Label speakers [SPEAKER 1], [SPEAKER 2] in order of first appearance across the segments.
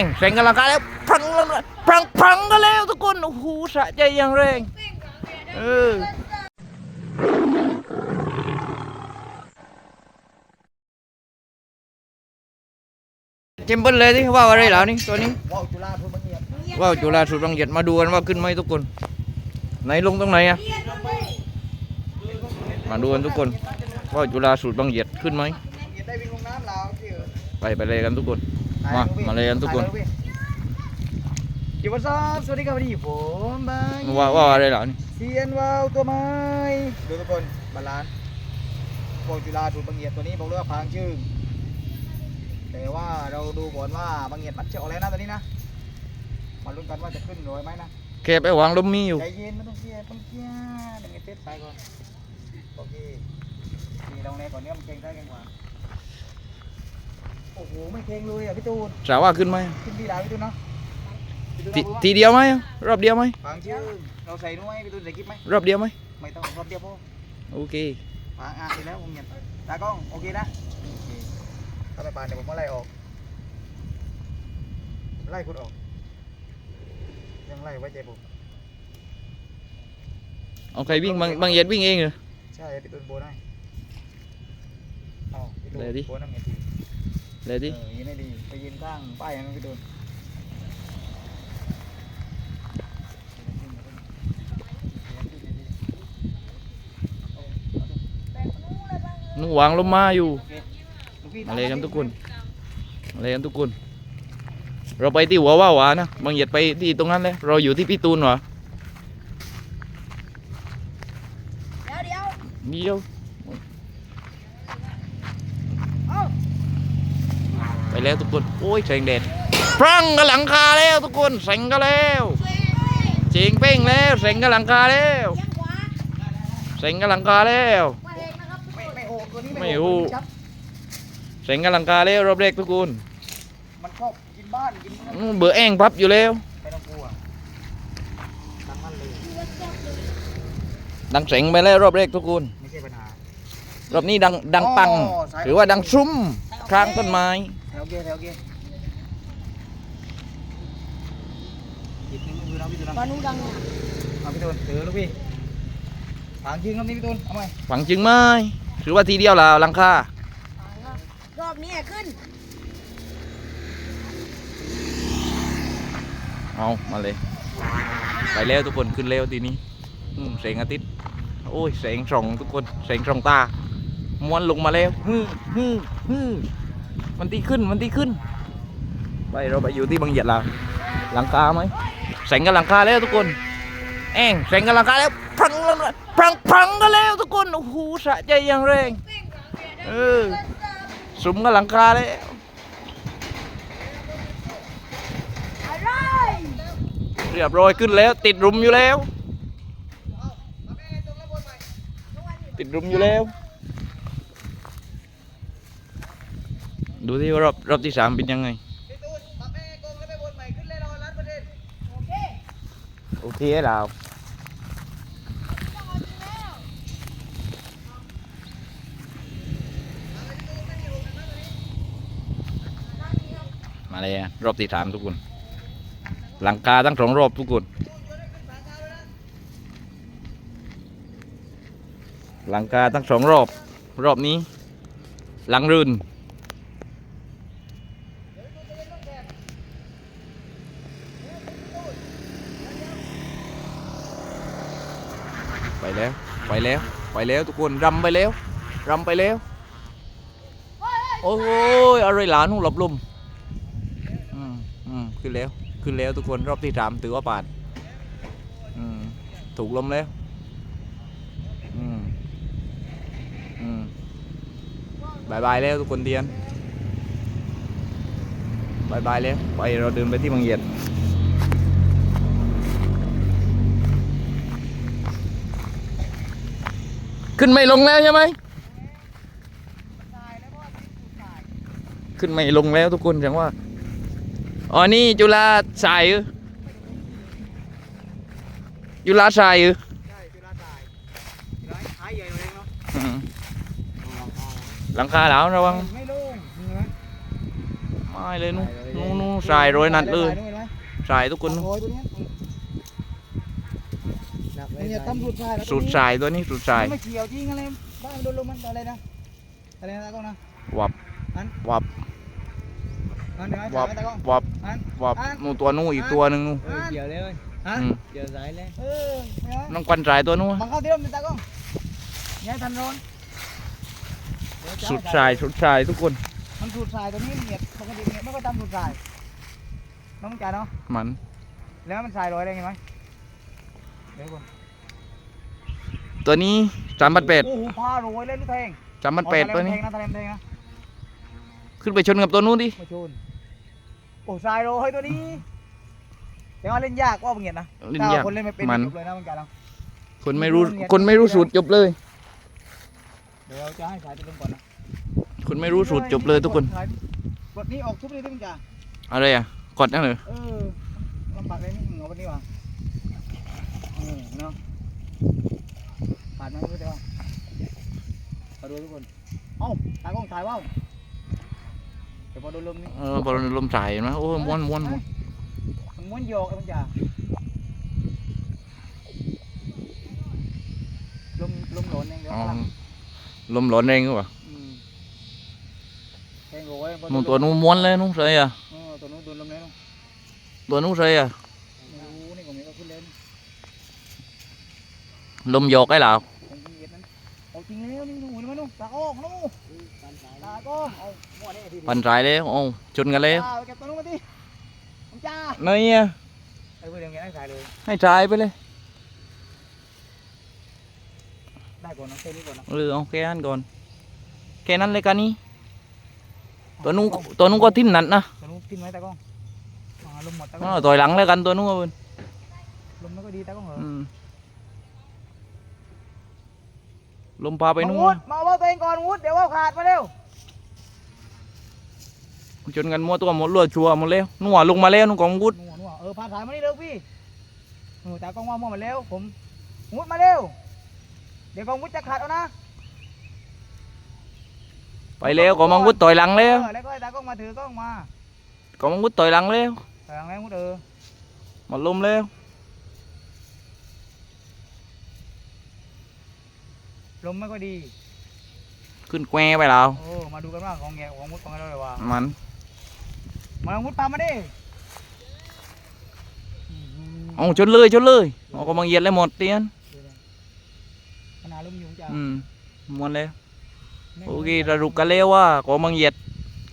[SPEAKER 1] งแสงกำลังกายแล้วพังแล้วพังพังกันแล้วทุกคนโอ้โหสะใจอย่างแรงเออเจมเปิลเลยที่ว่าอะไรแล้วนี่ตัวนี้
[SPEAKER 2] ว้าวจุฬาพูดบางเงียบ
[SPEAKER 1] ว่าวจุฬาสุดบางเหยียดมาดูกันว่าขึ้นไหมทุกคน ไหนลงตรงไหนอะมาดูกันทุกคนว่าจุฬาสุดบางเหยียดขึ้นไหม
[SPEAKER 2] ไป
[SPEAKER 1] ไปเลยกันทุกคน มามาเลยกันทุกคน
[SPEAKER 2] อยู่วันซับสวัสดีครับวันนี้ผมบาย
[SPEAKER 1] ว่าว่าอะไรแล้วนี่
[SPEAKER 2] เซียนวาวตัวไม้ดูทุกคนบาลานซ์พวกจุฬาถูกบางเงียบตัวนี้บอกเลยว่าพางชื่อแต่ว่าเราดูก่อนว่าบางเงียบปัดเชือกออกแล้วนะตัวนี้นะมาลุ้นกันว่าจะขึ้นร้อยไหมนะ
[SPEAKER 1] แคบไปวางลมมีอยู่
[SPEAKER 2] ใจเย็นไม่ต้องเครียดต้องเครียดหนึ่งเจ็ดไปก่อนโอเคนี่ลงในก่อนเนี้ยมันเก่งได้กันกว่า โอ้โหไม่เก่งเลยอะพี่ตูน
[SPEAKER 1] สาวว่าขึ้นไหม
[SPEAKER 2] ขึ้นดีดาวพี่ตูนเนาะพี่ตูน
[SPEAKER 1] ที
[SPEAKER 2] เอา
[SPEAKER 1] ทีเดียวไหมรอบเดียวไหม
[SPEAKER 2] ฟังชื่อเราใส่ด้วยพี่ตูนใส่กิ๊บไหม
[SPEAKER 1] รอบเดียวไหม
[SPEAKER 2] ไม่ต้องรอบเดียวพอ
[SPEAKER 1] โอเค
[SPEAKER 2] ฟังอ่านไปแล้วผมเห็นตากล้องโอเคนะโอเคถ้าไม่ปานเดี๋ยวผมมาไล่ออกไล่คุณออกยังไล่ไว้ใจผม
[SPEAKER 1] เอาใครวิ่งบางบางเหยียดวิ่งเองเหรอ
[SPEAKER 2] ใช่พี่ตูนโบได้อ๋อพี่ตูน
[SPEAKER 1] เลยดิ
[SPEAKER 2] โบนั่งไงที
[SPEAKER 1] เลยดิ
[SPEAKER 2] เออยืนให้ดีไปยืนข้างป้ายนั้นพี่ตูน
[SPEAKER 1] นู่นวางลมมาอยู่
[SPEAKER 2] โอเคลูพี่
[SPEAKER 1] มาเลยกันทุกคนมาเลยกันทุกคน เราไปที่หัวว่าวานะ บางเหยียดไปที่ตรงนั้นเลย เราอยู่ที่พี่ตูนวะ
[SPEAKER 3] เดี๋ยวเดี๋ยว
[SPEAKER 1] เดียว
[SPEAKER 3] เอา
[SPEAKER 1] ไป แล้วทุกคน โอ้ยแสงแดดพรั่งกับหลังคาแล้วทุกคนแสงก็แล้ว
[SPEAKER 3] ช่วยด้วย
[SPEAKER 1] เจิงเป้งแล้วแสงกับหลังคาแล้ว
[SPEAKER 3] ยังขวา
[SPEAKER 1] แสงกับหลังคาแล้ว
[SPEAKER 3] ว่าเองนะครับทุกค
[SPEAKER 2] ไม่
[SPEAKER 3] น
[SPEAKER 2] ไม่โอ้ตัวนี้
[SPEAKER 1] ไม่
[SPEAKER 2] ไม่
[SPEAKER 1] โอ้
[SPEAKER 2] โอ้ตัวนี้ชัด
[SPEAKER 1] แสงกับหลังคาแล้วรอบแรกทุกคน
[SPEAKER 2] มันชอบกินบ้านกิน
[SPEAKER 1] อืมเบื่อแองพับอยู่แล้ว
[SPEAKER 2] ไม่ต้องกลัวตั้งมั่นเลย
[SPEAKER 1] ดังแสงไปแล้วรอบแรกทุกคน
[SPEAKER 2] ไม่ใช่ปัญหาร
[SPEAKER 1] อบนี้ดังดังปัง
[SPEAKER 2] อ๋อสาย
[SPEAKER 1] หรือว่าดังซุ้มข้างต้นไม้
[SPEAKER 2] แถวเกแถวเกอีกหนึ่งมือเราพี่ตูน
[SPEAKER 3] ปานุดังเนี่ย
[SPEAKER 2] เอาพี่ตูนถือลูกพี่ถางจริงครับนี่พี่ตูนเอาไหม
[SPEAKER 1] ฝังจึงไหมหรือว่าทีเดียวล่ะหลังคาร
[SPEAKER 3] อบนี้ขึ้น
[SPEAKER 1] เอามาเลย ไปแล้วทุกคนขึ้นแล้วทีนี้อืมแสงอาทิตย์ โอ้ยแสงส่องทุกคนแสงส่องตาม้วนลงมาแล้วฮึ่ฮึ่ฮึ่ มันตีขึ้นมันตีขึ้น ไปเราไปอยู่ที่บางเหยียดแล้วหลังคาไหมแสงกับหลังคาแล้วทุกคนแองแสงกับหลังคาแล้วพังแล้วพังพังกันแล้วทุกคนโอ้โหสะใจอย่างแรงเออสมกับหลังคาแล้วเรียบร้อยขึ้นแล้ว ติดรุมอยู่แล้ว ติดรุมอยู่แล้ว ดูที่ว่ารอบรอบที่สามเป็นยังไง
[SPEAKER 2] พี่ตูนปรับแม่กงแล้วไปบนใหม่ขึ้นเลยเราล้านเปอร์เซ็นต์
[SPEAKER 3] โอเค
[SPEAKER 1] โอเคเรามาเลยอะรอบที่สามทุกคน หลังคาทั้งสองรอบทุกคน หลังคาทั้งสองรอบ รอบนี้ หลังรื่น ไปแล้ว ไปแล้ว ไปแล้วทุกคนรำไปแล้วรำไปแล้ว โอ้ยอะไรหลานหูหลบลมอืมอืมขึ้นแล้ว ขึ้นแล้วทุกคนรอบที่สามถือว่าผ่านอืมถูกลมแล้วอืมอืมบายบายแล้วทุกคนเดียนบายบายแล้วไปเราเดินไปที่บางเหยียด ขึ้นไม่ลงแล้วใช่ไหมขึ้นไม่ลงแล้วทุกคนแสดงว่าอ๋อนี่จุฬาสายเหรอจุฬาสายเหรอ
[SPEAKER 2] ใช่จุฬาตายจุฬาหายใหญ่เลยเนาะ
[SPEAKER 1] อืมหลังคาแล้วระวัง
[SPEAKER 2] ไม่ลงเหนือ
[SPEAKER 1] มาายเลยนู้นนู้นนู้นสายร้อยนัดเลย
[SPEAKER 2] ห็นไหม
[SPEAKER 1] สายทุกคนนู้น
[SPEAKER 2] โอ้ยตัว เนี้ย
[SPEAKER 4] หนัก
[SPEAKER 2] มันอย่าทำสุดสายนะ
[SPEAKER 1] สุดสายตัวนี้สุดสาย
[SPEAKER 2] มันไม่เกี่ยวจริงอะไรบ้านโดนลมมันอะไรนะอะไรนะตากล้องนะ
[SPEAKER 1] วับ
[SPEAKER 2] อัน
[SPEAKER 1] วับ
[SPEAKER 2] อันเดี๋ยวให้
[SPEAKER 1] วับ
[SPEAKER 2] ตากล้อง
[SPEAKER 1] วับ
[SPEAKER 2] อัน
[SPEAKER 1] วับ
[SPEAKER 2] อัน
[SPEAKER 1] นู้นตัวนู้นอีกตัวหนึ่งนู้น
[SPEAKER 4] เออเกี่ยวเลยเว้ย
[SPEAKER 2] อัน
[SPEAKER 1] อืม
[SPEAKER 4] เกี่ยวสายเลย
[SPEAKER 2] เออไม่เอา
[SPEAKER 1] น้องควันสายตัวนู้น
[SPEAKER 2] บังเข้าที่ร่มตากล้องอย้ายทันร้อนเยวจะ
[SPEAKER 1] สุดสายสุดสายทุกคน
[SPEAKER 2] มันสุดสายตัวนี้เหยียดปกติเหยียดไม่ก็ทำสุดสายน้องจ่ายเนาะ
[SPEAKER 1] มัน
[SPEAKER 2] แล้วมันสายลอยได้ไงไหมเดี๋ยวก่อน
[SPEAKER 1] ตัวนี้สามพันแปด
[SPEAKER 2] โอ้โหพาโรยเล่นลูกแทง
[SPEAKER 1] สามพันแปดตัวนี้
[SPEAKER 2] ทะเลมันแทงนะทะเลมันแทงนะ
[SPEAKER 1] ขึ้นไปชนกับตัวนู้นดิ
[SPEAKER 2] มาชนโอ้สายโรยตัวนี้แต่ว่าเล่นยากว่าบางเหยียดนะ
[SPEAKER 1] เล่นยาก
[SPEAKER 2] ถ้คนเล่นไม่เป็น
[SPEAKER 1] มัน
[SPEAKER 2] จบเลยนะมันจ่ายเนาะ
[SPEAKER 1] คนไม่รู้ คนไม่รู้สูตรจบเลย
[SPEAKER 2] เดี๋ยวเราจะให้สายตัวลงก่อนนะ
[SPEAKER 1] คนไม่รู้สูตรจบเลยทุกคน
[SPEAKER 2] กดนี้ออกทุบเลยที่มันจ่า
[SPEAKER 1] อะไรอะ กดนั่นเหรอ
[SPEAKER 2] เออลำบากเลยนี่เอาวันนี้ว่ะเออเนาะผ่านไหมรู้แต่ว่า มาดูทุกคนเอ้าตากล้องถ่ายว่าวเดี๋ยวพอโดนลมนี่
[SPEAKER 1] เออพอลมสายเห็นไหมโอ้ยม้วนม้วนม้วน
[SPEAKER 2] มันม้วนโยกไอ้มันจ่าลมลมหลนเองเดี๋ยว
[SPEAKER 1] อ๋อ
[SPEAKER 2] ข้างหลัง
[SPEAKER 1] ลมร้อนแรงก็ปล่ะ
[SPEAKER 2] อืมแทงโง่ไว้พอโด
[SPEAKER 1] นู่น
[SPEAKER 2] ลม
[SPEAKER 1] ตัวนู้นม้วนเลยนู้นใส่อะ
[SPEAKER 2] เออตัวนู้นโดนลมเลยเนาะ
[SPEAKER 1] ตัวนู้นใส่อะ
[SPEAKER 2] โอ้โหนี่ก็มีก็ขึ้นเลยนะ
[SPEAKER 1] ลมโยกไอ้เหล่า
[SPEAKER 2] ตาออกนู่ตาก็เอาหัวนี่ที
[SPEAKER 1] พันสายแล้วโอ้ชนกันแล้ว
[SPEAKER 2] จ้าไปเก็บตัวนู้นมาดิผมจ้า
[SPEAKER 1] นี่อะ
[SPEAKER 2] ไอ้เพื่อนอย่างเงี้ยได้สายเลย
[SPEAKER 1] ให้สายไปเลย
[SPEAKER 2] ได้ก่อนนะแค่นี้ก่อนนะ
[SPEAKER 1] เออเอาแค่นั้นก่อนแค่นั้นเลยกันนี่ตัวนู้นตัวนู้นก็ทิ่มหนัดนะ
[SPEAKER 2] ตัวนู้นกินไหมตากล้องอ่าลมหมดตากล้
[SPEAKER 1] อ๋
[SPEAKER 2] อ
[SPEAKER 1] องต่อยหลังแล้วกันตัวนู้นก็เป็น
[SPEAKER 2] ลมไม่ก็ดีตากล้องเหรอ
[SPEAKER 1] อืม ลมพาไปนู้
[SPEAKER 2] มาวุ
[SPEAKER 1] น
[SPEAKER 2] ฒิมาว่าตัวเองก่อนวุฒิเดี๋ยวว่าขาดมาเร็ว
[SPEAKER 1] ชนกันมั่วตัวหมดเลือดชัวร์หมดแล้วนัวลงมาแล้วนุ่งของวุฒ
[SPEAKER 2] หนูหนูเออพาสายมานี่เร็วพี่หนูตากล้องว่ามั่วมาเร็วผมวุฒิมาเร็ว เดี๋ยวกองวุฒิจะขาดเอานะ
[SPEAKER 1] ไปแล้วก็มังวุฒต่อยหลังแล้ว
[SPEAKER 2] เออแล้วก็ให้ตากล้องมาถือกล้องมา
[SPEAKER 1] ก็มังวุฒต่อยหลังแล้ว
[SPEAKER 2] ใส่หลังแล้ววุฒิเออ
[SPEAKER 1] หมดลมแล้ว
[SPEAKER 2] ลมไม่ค่อยดี
[SPEAKER 1] ขึ้นแควไปแล้ว
[SPEAKER 2] โอ้ มาดูกันว่าของแงของมุดของอะไรวะ
[SPEAKER 1] มัน
[SPEAKER 2] มาลองมุดตามมาดิ
[SPEAKER 1] เอาชนเลยชนเลยเอาก็มังเหยียดเลยหมดเตียน
[SPEAKER 2] ขนาดลมอยู่จ้า
[SPEAKER 1] อืมมวนแล้วโอเคสรุปกันแล้วว่าก็มังเหยียด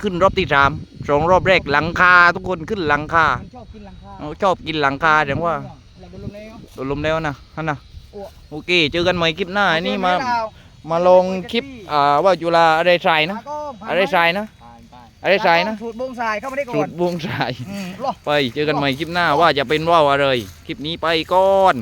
[SPEAKER 1] ขึ้นรอบที่สามสองรอบแรกหลังคาทุกคนขึ้นหลังคา
[SPEAKER 2] มันชอบกินหลังคา
[SPEAKER 1] เอาชอบกินหลังคาแสดงว่า
[SPEAKER 2] แหละโดนลมแล้ว
[SPEAKER 1] โดนลมแล้วนะฮันนะ
[SPEAKER 2] โอ้
[SPEAKER 1] โอเค เจอกันใหม่คลิปหน้าอันนี้มา
[SPEAKER 2] เอเอ
[SPEAKER 1] มาลงคลิปอ่าว่าจุฬาอะไรทรายนะ
[SPEAKER 2] ตากล้องผ่าน
[SPEAKER 1] อะไรทรายนะ
[SPEAKER 2] ผ่านผ่าน
[SPEAKER 1] อะไรทรายนะ
[SPEAKER 2] สูตรบงทรายเข้ามาได้ก่
[SPEAKER 1] สู
[SPEAKER 2] อน
[SPEAKER 1] ตรบวงทราย
[SPEAKER 2] อืมรอ
[SPEAKER 1] ไปเจอกันใหม่คลิปหน้าว่าจะเป็นว่าวอะไร คลิปนี้ไปก่อน